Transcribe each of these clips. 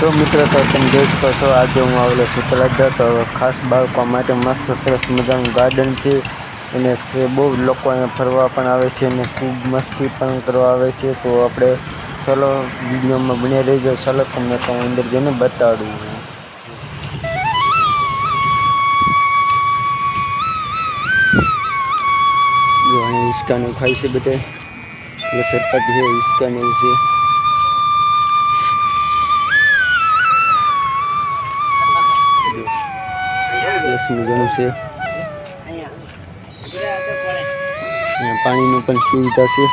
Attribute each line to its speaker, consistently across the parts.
Speaker 1: તો મિત્રો તો તમે જોઈ શકો છો, આજે હું આવેલો છું તળાજા. તો ખાસ બાળકો માટે મસ્ત સરસ મજાનું ગાર્ડન છે. અને બહુ લોકો અહીંયા ફરવા પણ આવે છે અને ખૂબ મસ્તી પણ કરવા આવે છે. તો આપણે ચલો વિડીયોમાં બની રહીજો. ચાલો તમને ત્યાં અંદર જઈને બતાડું. અહીંયા ખાય છે બધે. એટલે સરપાટી છે હિસકાને એવું છે. મજાનું છે. પાણીની પણ સુવિધા છે.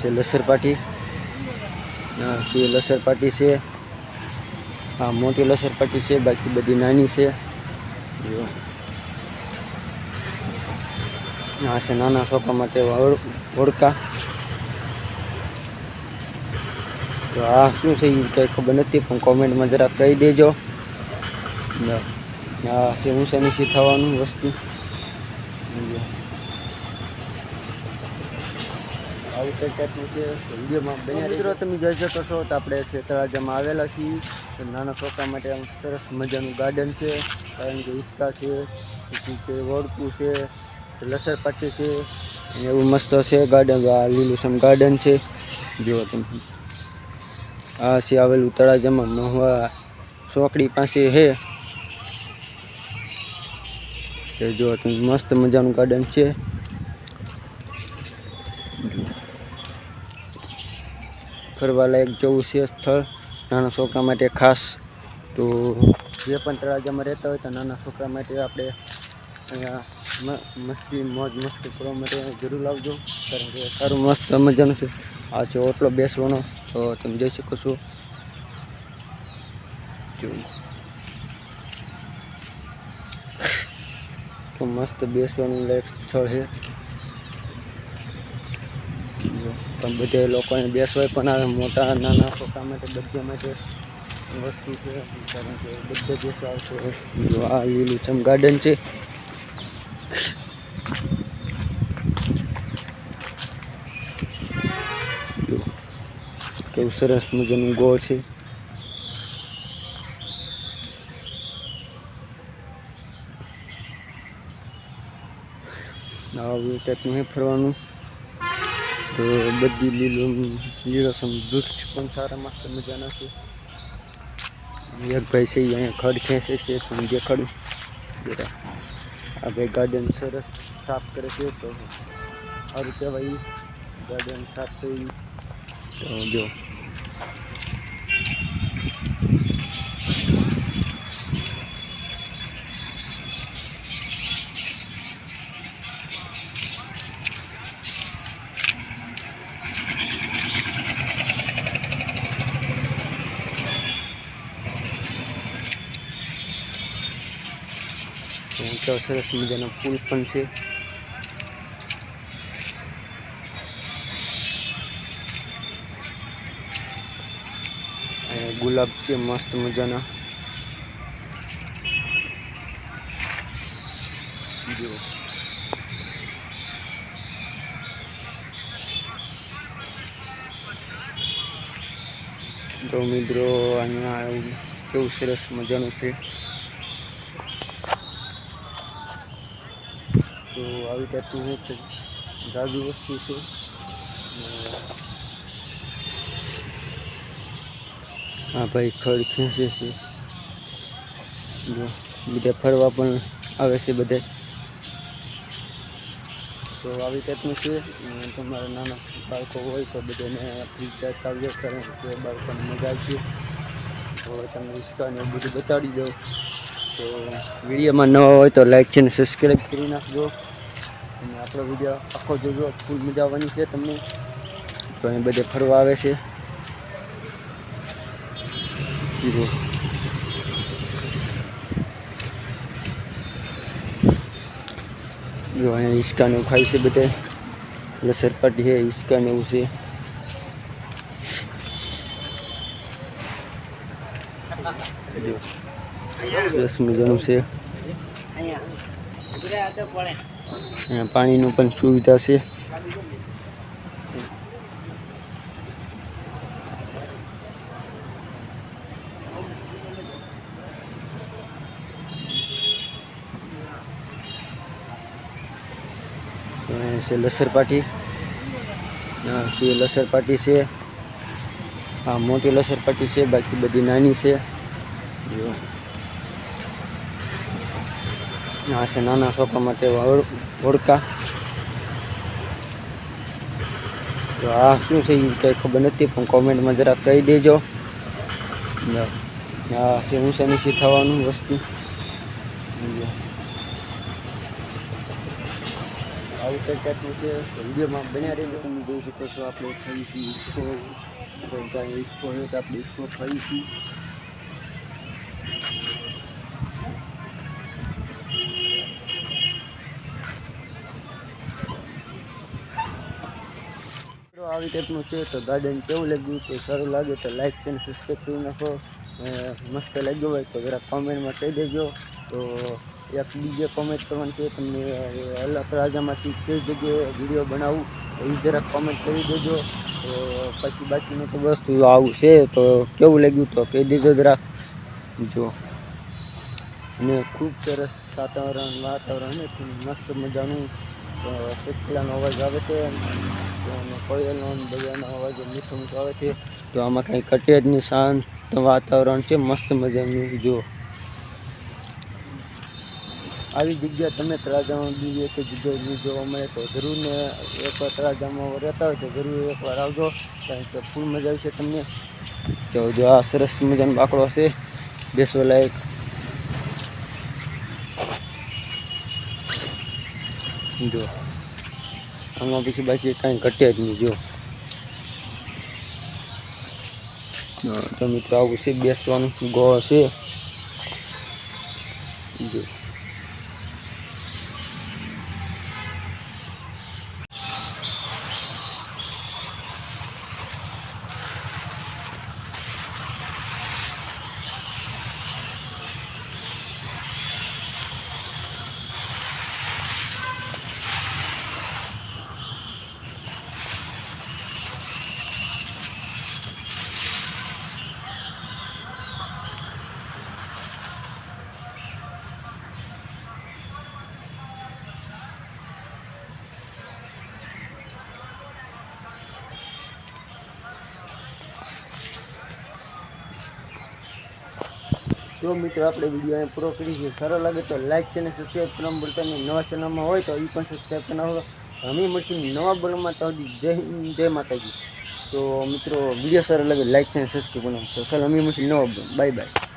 Speaker 1: છે લસરપાટી છે લસરપાટી છે. આ મોટી લસરપાટી છે, બાકી બધી નાની છે. આ છે નાના છોકરા માટે ઓળકા તો આ શું છે એ કંઈ ખબર નથી પણ કોમેન્ટમાં જરા કહી દેજો. આ છે હું શેની શી થવાનું વસ્તુ? આવું કંઈક ટાઈપનું છે? વિડીયોમાં બન્યા મિત્રો તમે જોઈ શકો છો તો આપણે છે તળાજામાં આવેલા છીએ. તો નાના છોકરા માટે આમ સરસ મજાનું ગાર્ડન છે. કારણ કે હિસકા છે પછી કે વળકું છે લસરપાટી છે અને એવું મસ્ત છે. ગાર્ડન આ લીલુંછમ ગાર્ડન છે. જુઓ તમે. આ છે આવેલું તળાજામાં મહુવા ચોકડી પાસે છે. તે જુઓ તમે, મસ્ત મજાનું ગાર્ડન છે. ફરવા લાયક જેવું છે સ્થળ. નાના છોકરા માટે ખાસ. તો જે પણ તળાજામાં રહેતા હોય તો નાના છોકરા માટે આપણે અહીંયા મસ્તી, મોજ, મસ્તી કરવા માટે જરૂર આવજો કારણ કે સારું મસ્ત મજાનું છે. આ છે ઓટલો બેસવાનો, તો તમે જોઈ શકો છો. તો મસ્ત બેસવાનું લાયક સ્થળ છે. પણ બધા લોકો અહીં બેસવાય પણ આવે મોટા, નાના છોકરા માટે, બધા માટે વસ્તુ છે. કારણ કે બધે બેસવા આવશે. આ લીલુંછમ ગાર્ડન છે. કેવું સરસ મજાનું ગોળ છે. આવું ટાઈપનું હે ફરવાનું. તો બધી લીલું, લીલોસમ વૃક્ષ પણ સારા મસ્ત મજાના છે. એક ભાઈ છે અહીંયા ખડ ખેંચે છે પણ જે ખડ. જરા આ ભાઈ ગાર્ડન સરસ સાફ કરે છે તો સારું કહેવાય. ગાર્ડન સાફ થઈ જો. તો સરસ મજાનો પુલ પણ છે. ગુલાબ છે, મસ્ત મજાના. તો મિત્રો, અહીંયા કેવું સરસ મજાનું છે તો આવી ટાઈપનું છે. જાદુ વસ્તુ છે. હા ભાઈ ખડ ખેંચે છે. બીજા બધા ફરવા પણ આવે છે બધે. તો આવી ટાઈપનું છે. તમારા નાના બાળકો હોય તો બધાને ફ્રી ટાઈપ આવ્યો તો કે બાળકોને મજા આવશે. તો તમને હિસ્સા બધું બતાડી દઉં. તો વિડીયોમાં નવા હોય તો લાઈક છે ને સબસ્ક્રાઈબ કરી નાખજો. અને આપણો વીડિયો આખો જોજો ફૂલ મજા આવવાની છે તમને. તો અહીં બધે ફરવા આવે છે. જુઓ. જો અહીંયા હિસકાને એવું ખાય છે બધે. લસરપાટી છે હિસકાને એવું છે. જો સરસ મજાનું છે. અહીંયા. પાણીનું પણ સુવિધા છે. લસરપાટી લસરપાટી છે આ મોટી લસરપાટી છે, બાકી બધી નાની છે. આ છે નાના છોકરા માટે વળકા. તો આ શું છે એ કંઈ ખબર નથી પણ કોમેન્ટમાં જરા કહી દેજો. આ છે ઊંચા નીચી થવાનું વસ્તુ. આવું કંઈક ટાઈપનું છે. વિડીયોમાં બન્યા રહીને તમે જોઈ શકો છો આપણે થઈ છીએ ઈસકો ઈસકો છે તો આપણે ઈસકો થઈ છીએ આવી ટાઈપનું છે તો ગાર્ડન કેવું લાગ્યું તો સારું લાગે તો લાઈક છે ને સબસ્ક્રાઈબ કરી નાખો. મસ્ત લાગ્યું હોય તો જરા કોમેન્ટમાં કહી દેજો. તો એક બીજે કોમેન્ટ કરવાની છે તમને અલગ રાજામાંથી કઈ જગ્યાએ વીડિયો બનાવું એ જરાક કોમેન્ટ કરી દેજો. તો પછી બાકીનું તો વસ્તુ આવું છે તો કેવું લાગ્યું તો કહી દેજો જરાક. જો. અને ખૂબ સરસ વાતાવરણ વાતાવરણ મસ્ત મજાનું ચકલાનો અવાજ આવે છે કોયલનો બધાનો અવાજ મીઠો મીઠો આવે છે. તો આમાં કાંઈ કટે જ શાંત વાતાવરણ છે, મસ્ત મજાનું જો આવી જગ્યા તમે તળાજામાં બીજી એક જગ્યાએ જોવા મળે તો જરૂર ને એકવાર તળાજામાં રહેતા હોય તો જરૂર એકવાર આવજો. કારણ કે ફૂલ મજા આવશે તમને. તો જો આ સરસ મજાનો બાકડો છે બેસવા લાયક. જો. આમાં પછી બાકી કાંઈ ઘટે જ નહીં, જો. તો મિત્રો, આવું છે બેસવાનું. ગો છે. જો. તો મિત્રો, આપણે વીડિયો અહીં પૂરો કરી છે. સારો લાગે તો લાઇક છે અને સબસ્ક્રાઈબ કરવાનું બોલતા નહીં. નવા ચેનલમાં હોય તો એ પણ સબસ્ક્રાઈબ કરનારો અમે મળશું નવા બોલમાં તો જય હિન્દ, જય માતાજી. તો મિત્રો, વીડિયો સારો લાગે લાઇક છે અને સબસ્ક્રાઈબ કરવાનું. તો ચાલો, અમે મળશું નવા બાય બાય